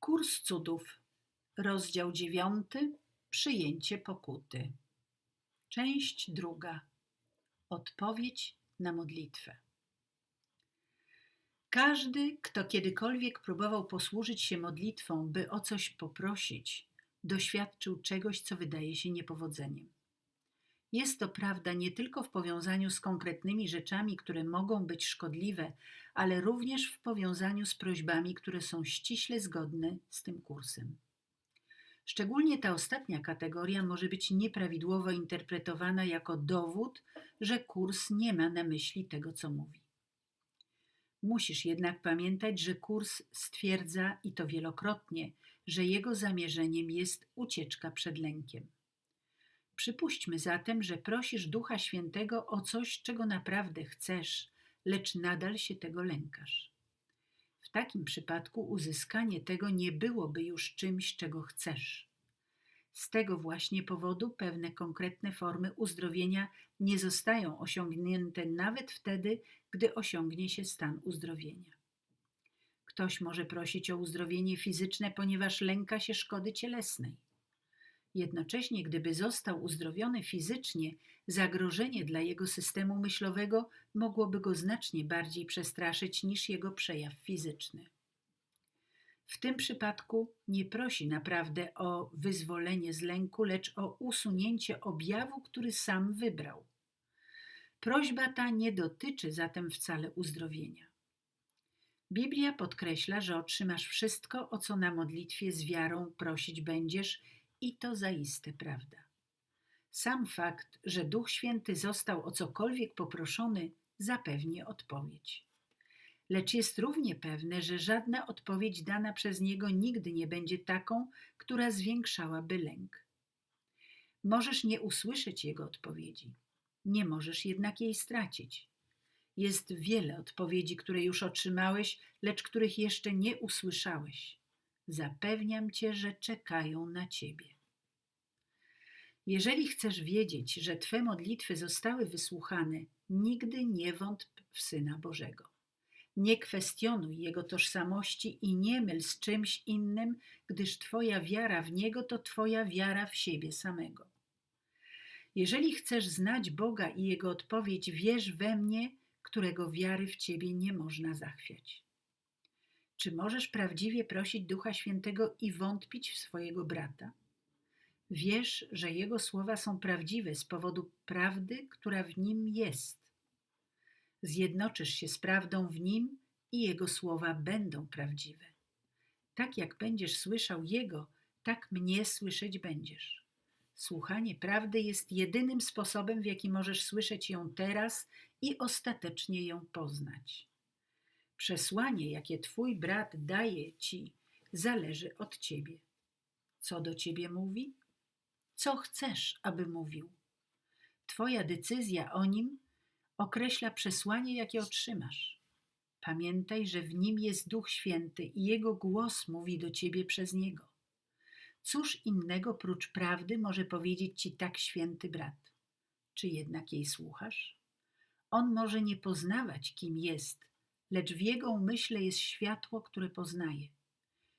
Kurs cudów, rozdział dziewiąty, przyjęcie pokuty. Część druga. Odpowiedź na modlitwę. Każdy, kto kiedykolwiek próbował posłużyć się modlitwą, by o coś poprosić, doświadczył czegoś, co wydaje się niepowodzeniem. Jest to prawda nie tylko w powiązaniu z konkretnymi rzeczami, które mogą być szkodliwe, ale również w powiązaniu z prośbami, które są ściśle zgodne z tym kursem. Szczególnie ta ostatnia kategoria może być nieprawidłowo interpretowana jako dowód, że kurs nie ma na myśli tego, co mówi. Musisz jednak pamiętać, że kurs stwierdza i to wielokrotnie, że jego zamierzeniem jest ucieczka przed lękiem. Przypuśćmy zatem, że prosisz Ducha Świętego o coś, czego naprawdę chcesz, lecz nadal się tego lękasz. W takim przypadku uzyskanie tego nie byłoby już czymś, czego chcesz. Z tego właśnie powodu pewne konkretne formy uzdrowienia nie zostają osiągnięte nawet wtedy, gdy osiągnie się stan uzdrowienia. Ktoś może prosić o uzdrowienie fizyczne, ponieważ lęka się szkody cielesnej. Jednocześnie, gdyby został uzdrowiony fizycznie, zagrożenie dla jego systemu myślowego mogłoby go znacznie bardziej przestraszyć niż jego przejaw fizyczny. W tym przypadku nie prosi naprawdę o wyzwolenie z lęku, lecz o usunięcie objawu, który sam wybrał. Prośba ta nie dotyczy zatem wcale uzdrowienia. Biblia podkreśla, że otrzymasz wszystko, o co na modlitwie z wiarą prosić będziesz, i to zaiste prawda. Sam fakt, że Duch Święty został o cokolwiek poproszony, zapewni odpowiedź. Lecz jest równie pewne, że żadna odpowiedź dana przez Niego nigdy nie będzie taką, która zwiększałaby lęk. Możesz nie usłyszeć Jego odpowiedzi, nie możesz jednak jej stracić. Jest wiele odpowiedzi, które już otrzymałeś, lecz których jeszcze nie usłyszałeś. Zapewniam cię, że czekają na ciebie. Jeżeli chcesz wiedzieć, że Twe modlitwy zostały wysłuchane, nigdy nie wątp w Syna Bożego. Nie kwestionuj Jego tożsamości i nie myl z czymś innym, gdyż Twoja wiara w Niego to Twoja wiara w siebie samego. Jeżeli chcesz znać Boga i Jego odpowiedź, wierz we mnie, którego wiary w Ciebie nie można zachwiać. Czy możesz prawdziwie prosić Ducha Świętego i wątpić w swojego brata? Wiesz, że Jego słowa są prawdziwe z powodu prawdy, która w nim jest. Zjednoczysz się z prawdą w nim i Jego słowa będą prawdziwe. Tak jak będziesz słyszał Jego, tak mnie słyszeć będziesz. Słuchanie prawdy jest jedynym sposobem, w jaki możesz słyszeć ją teraz i ostatecznie ją poznać. Przesłanie, jakie Twój brat daje Ci, zależy od Ciebie. Co do Ciebie mówi? Co chcesz, aby mówił? Twoja decyzja o nim określa przesłanie, jakie otrzymasz. Pamiętaj, że w nim jest Duch Święty i Jego głos mówi do Ciebie przez Niego. Cóż innego prócz prawdy może powiedzieć Ci tak święty brat? Czy jednak jej słuchasz? On może nie poznawać, kim jest, lecz w jego umyśle jest światło, które poznaje.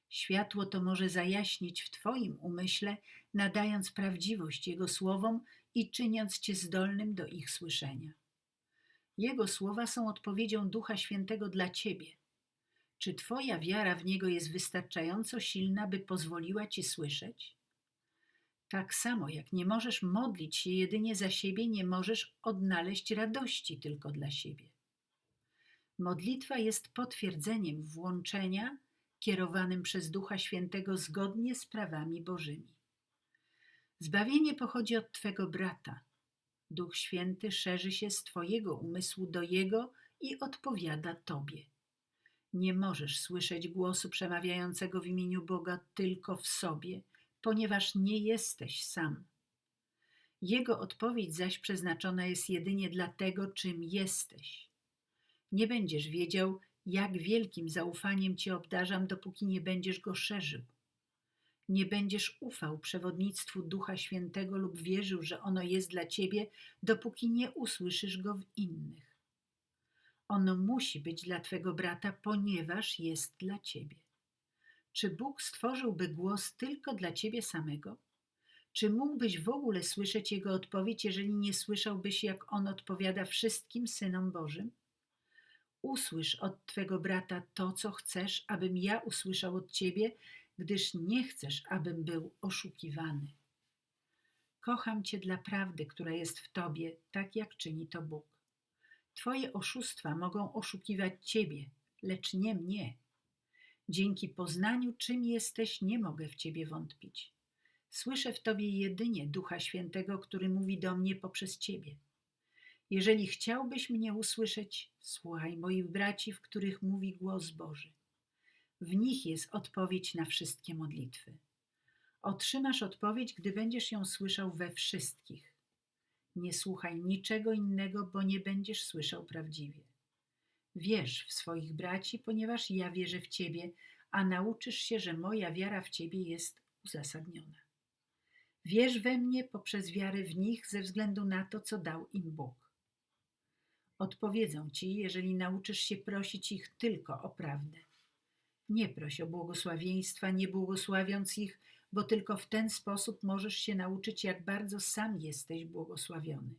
Światło to może zajaśnić w Twoim umyśle, nadając prawdziwość Jego słowom i czyniąc Cię zdolnym do ich słyszenia. Jego słowa są odpowiedzią Ducha Świętego dla Ciebie. Czy Twoja wiara w Niego jest wystarczająco silna, by pozwoliła Ci słyszeć? Tak samo jak nie możesz modlić się jedynie za siebie, nie możesz odnaleźć radości tylko dla siebie. Modlitwa jest potwierdzeniem włączenia kierowanym przez Ducha Świętego zgodnie z prawami Bożymi. Zbawienie pochodzi od Twego brata. Duch Święty szerzy się z Twojego umysłu do Jego i odpowiada Tobie. Nie możesz słyszeć głosu przemawiającego w imieniu Boga tylko w sobie, ponieważ nie jesteś sam. Jego odpowiedź zaś przeznaczona jest jedynie dla tego, czym jesteś. Nie będziesz wiedział, jak wielkim zaufaniem Cię obdarzam, dopóki nie będziesz go szerzył. Nie będziesz ufał przewodnictwu Ducha Świętego lub wierzył, że ono jest dla Ciebie, dopóki nie usłyszysz go w innych. Ono musi być dla Twego brata, ponieważ jest dla Ciebie. Czy Bóg stworzyłby głos tylko dla ciebie samego? Czy mógłbyś w ogóle słyszeć Jego odpowiedź, jeżeli nie słyszałbyś, jak On odpowiada wszystkim synom Bożym? Usłysz od Twego brata to, co chcesz, abym ja usłyszał od Ciebie, gdyż nie chcesz, abym był oszukiwany. Kocham Cię dla prawdy, która jest w Tobie, tak jak czyni to Bóg. Twoje oszustwa mogą oszukiwać Ciebie, lecz nie mnie. Dzięki poznaniu, czym jesteś, nie mogę w Ciebie wątpić. Słyszę w Tobie jedynie Ducha Świętego, który mówi do mnie poprzez Ciebie. Jeżeli chciałbyś mnie usłyszeć, słuchaj moich braci, w których mówi głos Boży. W nich jest odpowiedź na wszystkie modlitwy. Otrzymasz odpowiedź, gdy będziesz ją słyszał we wszystkich. Nie słuchaj niczego innego, bo nie będziesz słyszał prawdziwie. Wierz w swoich braci, ponieważ ja wierzę w Ciebie, a nauczysz się, że moja wiara w Ciebie jest uzasadniona. Wierz we mnie poprzez wiarę w nich ze względu na to, co dał im Bóg. Odpowiedzą ci, jeżeli nauczysz się prosić ich tylko o prawdę. Nie proś o błogosławieństwa, nie błogosławiąc ich, bo tylko w ten sposób możesz się nauczyć, jak bardzo sam jesteś błogosławiony.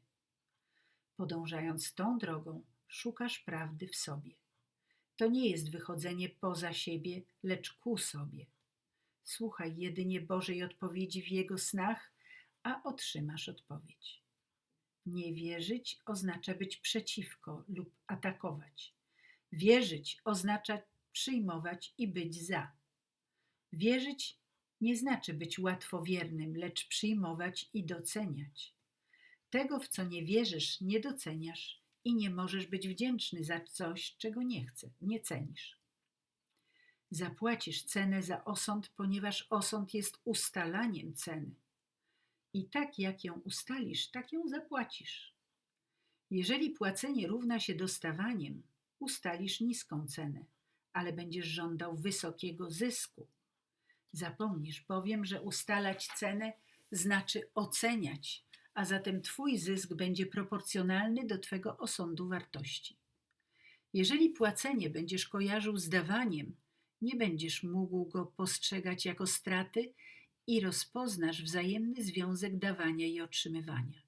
Podążając tą drogą, szukasz prawdy w sobie. To nie jest wychodzenie poza siebie, lecz ku sobie. Słuchaj jedynie Bożej odpowiedzi w Jego snach, a otrzymasz odpowiedź. Nie wierzyć oznacza być przeciwko lub atakować. Wierzyć oznacza przyjmować i być za. Wierzyć nie znaczy być łatwowiernym, lecz przyjmować i doceniać. Tego, w co nie wierzysz, nie doceniasz i nie możesz być wdzięczny za coś, czego nie chcesz, nie cenisz. Zapłacisz cenę za osąd, ponieważ osąd jest ustalaniem ceny. I tak jak ją ustalisz, tak ją zapłacisz. Jeżeli płacenie równa się dostawaniem, ustalisz niską cenę, ale będziesz żądał wysokiego zysku. Zapomnisz bowiem, że ustalać cenę znaczy oceniać, a zatem Twój zysk będzie proporcjonalny do Twego osądu wartości. Jeżeli płacenie będziesz kojarzył z dawaniem, nie będziesz mógł go postrzegać jako straty i rozpoznasz wzajemny związek dawania i otrzymywania.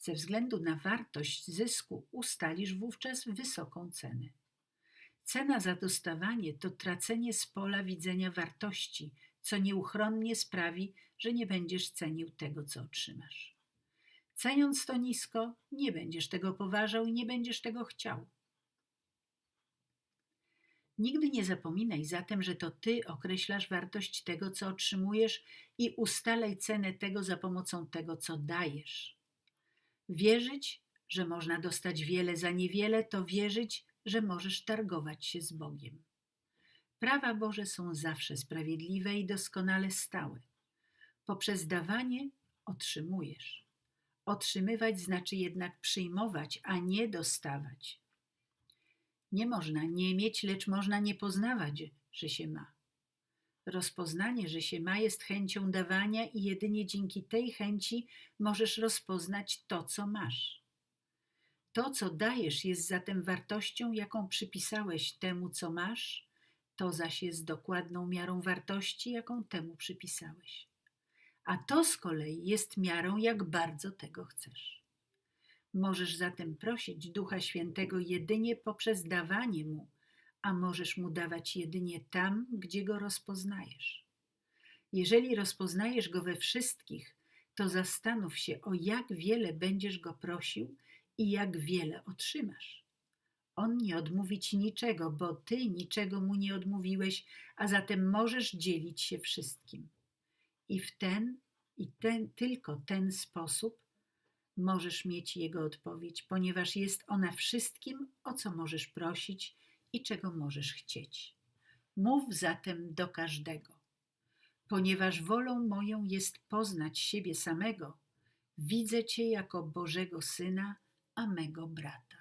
Ze względu na wartość zysku ustalisz wówczas wysoką cenę. Cena za dostawanie to tracenie z pola widzenia wartości, co nieuchronnie sprawi, że nie będziesz cenił tego, co otrzymasz. Ceniąc to nisko, nie będziesz tego poważał i nie będziesz tego chciał. Nigdy nie zapominaj zatem, że to ty określasz wartość tego, co otrzymujesz i ustalaj cenę tego za pomocą tego, co dajesz. Wierzyć, że można dostać wiele za niewiele, to wierzyć, że możesz targować się z Bogiem. Prawa Boże są zawsze sprawiedliwe i doskonale stałe. Poprzez dawanie otrzymujesz. Otrzymywać znaczy jednak przyjmować, a nie dostawać. Nie można nie mieć, lecz można nie poznawać, że się ma. Rozpoznanie, że się ma, jest chęcią dawania, i jedynie dzięki tej chęci możesz rozpoznać to, co masz. To, co dajesz, jest zatem wartością, jaką przypisałeś temu, co masz, to zaś jest dokładną miarą wartości, jaką temu przypisałeś. A to z kolei jest miarą, jak bardzo tego chcesz. Możesz zatem prosić Ducha Świętego jedynie poprzez dawanie mu, a możesz mu dawać jedynie tam, gdzie go rozpoznajesz. Jeżeli rozpoznajesz go we wszystkich, to zastanów się, o jak wiele będziesz go prosił i jak wiele otrzymasz. On nie odmówi ci niczego, bo ty niczego mu nie odmówiłeś, a zatem możesz dzielić się wszystkim. I w ten i ten, tylko ten sposób możesz mieć Jego odpowiedź, ponieważ jest ona wszystkim, o co możesz prosić i czego możesz chcieć. Mów zatem do każdego. Ponieważ wolą moją jest poznać siebie samego, widzę Cię jako Bożego Syna, a mego brata.